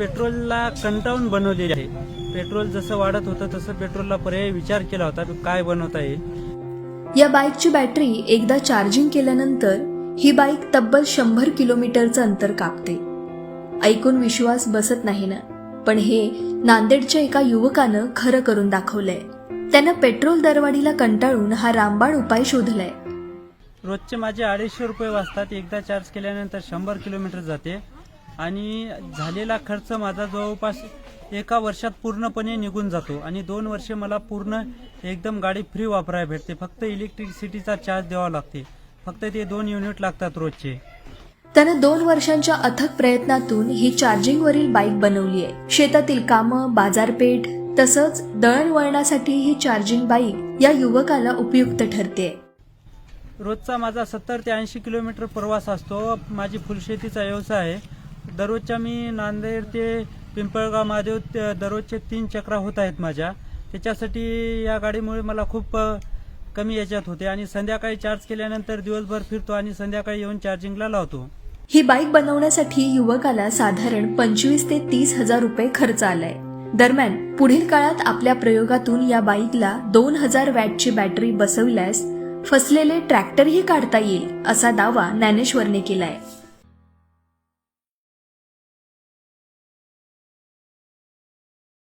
पेट्रोलला कंटाळून बनवलेली आहे. पेट्रोल जसं वाढत होतं तसं पेट्रोलला पर्यायी विचार केला होता काय बनवता येईल. या बाईकची बॅटरी एकदा चार्जिंग केल्यानंतर ही बाईक तब्बल शंभर किलोमीटरचं अंतर कापते. ऐकून विश्वास बसत नाही ना. पण हे नांदेडच्या एका युवकानं खरं करून दाखवलंय. त्यानं पेट्रोल दरवाढीला कंटाळून हा रामबाण उपाय शोधलाय. रोजचे माझे अडीचशे रुपये वाजतात एकदा चार्ज केल्यानंतर शंभर किलोमीटर जाते. आणि झालेला खर्च माझा जवळपास एका वर्षात पूर्णपणे निघून जातो. आणि दोन वर्षे मला पूर्ण एकदम गाडी फ्री वापरायला भेटते. फक्त इलेक्ट्रिसिटीचा चार्ज द्यावा लागते. फक्त ते दोन युनिट लागतात रोजचे. त्यानं दोन वर्षांच्या अथक प्रयत्नातून ही चार्जिंगवरील बाईक बनवली आहे शेतातील कामं बाजारपेठ तसंच दळणवळणासाठी ही चार्जिंग बाईक या युवकाला उपयुक्त ठरते. रोजचा माझा सत्तर ते ऐंशी किलोमीटर प्रवास असतो. माझी फुलशेतीचा व्यवसाय आहे. दररोजच्या मी नांदेड ते पिंपळगाव महादेव दररोजचे तीन चक्रा होत आहेत माझ्या. त्याच्यासाठी या गाडीमुळे मला खूप कमी याच्यात होते. आणि संध्याकाळी चार्ज केल्यानंतर दिवसभर फिरतो आणि संध्याकाळी येऊन चार्जिंगला लावतो. ही बाईक बनवण्यासाठी युवकाला साधारण पंचवीस ते तीस हजार रुपये खर्च आलाय. दरम्यान पुढील काळात आपल्या प्रयोगातून या बाईकला दोन हजार वॅटची बॅटरी बसवल्यास फसलेले ट्रॅक्टरही काढता येईल असा दावा ज्ञानेश्वरने केलाय.